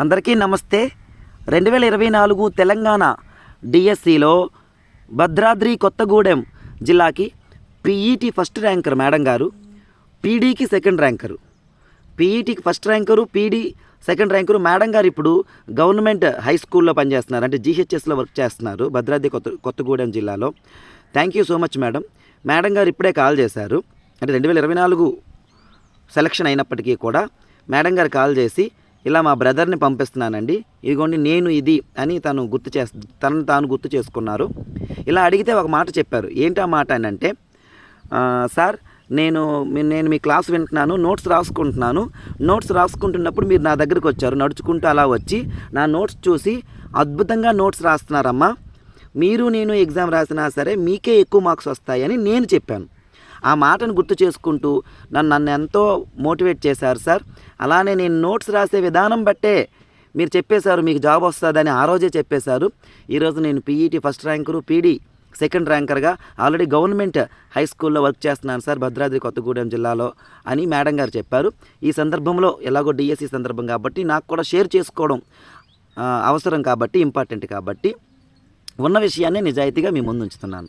అందరికీ నమస్తే. రెండు వేల ఇరవై నాలుగు తెలంగాణ డిఎస్సిలో భద్రాద్రి కొత్తగూడెం జిల్లాకి పీఈటీ ఫస్ట్ ర్యాంకర్ మేడం గారు పీడీకి second ranker. పీఈటీకి first ranker PD second ranker madam గారు ఇప్పుడు గవర్నమెంట్ హై స్కూల్లో పనిచేస్తున్నారు. అంటే జీహెచ్ఎస్లో వర్క్ చేస్తున్నారు భద్రాద్రి కొత్త కొత్తగూడెం జిల్లాలో. Thank you so much madam. Madam గారు ఇప్పుడే కాల్ చేశారు. అంటే రెండు వేల ఇరవై నాలుగు సెలక్షన్ అయినప్పటికీ కూడా మేడం గారు కాల్ చేసి ఇలా మా బ్రదర్ని పంపిస్తున్నానండి. ఇదిగోండి నేను ఇది అని తను గుర్తు చేస్ తనను తాను గుర్తు చేసుకున్నారు. ఇలా అడిగితే ఒక మాట చెప్పారు. ఏంటి ఆ మాట అని అంటే సార్ నేను నేను మీ క్లాస్ వింటున్నాను నోట్స్ రాసుకుంటున్నాను. నోట్స్ రాసుకుంటున్నప్పుడు మీరు నా దగ్గరికి వచ్చారు. నడుచుకుంటూ అలా వచ్చి నా నోట్స్ చూసి అద్భుతంగా నోట్స్ రాస్తున్నారమ్మా. మీరు నేను ఎగ్జామ్ రాసినా సరే మీకే ఎక్కువ మార్క్స్ వస్తాయని నేను చెప్పాను. ఆ మాటను గుర్తు చేసుకుంటూ నన్ను నన్ను ఎంతో మోటివేట్ చేశారు సార్. అలానే నేను నోట్స్ రాసే విధానం బట్టే మీరు చెప్పేశారు మీకు జాబ్ వస్తుందని ఆ రోజే చెప్పేశారు. ఈరోజు నేను PET first ranker PD second ర్యాంకర్గా already government high స్కూల్లో వర్క్ చేస్తున్నాను సార్ భద్రాద్రి కొత్తగూడెం జిల్లాలో అని మేడం గారు చెప్పారు. ఈ సందర్భంలో ఎలాగో డిఎస్సి సందర్భం కాబట్టి నాకు కూడా షేర్ చేసుకోవడం అవసరం కాబట్టి ఇంపార్టెంట్ కాబట్టి ఉన్న విషయాన్ని నిజాయితీగా మీ ముందు ఉంచుతున్నాను.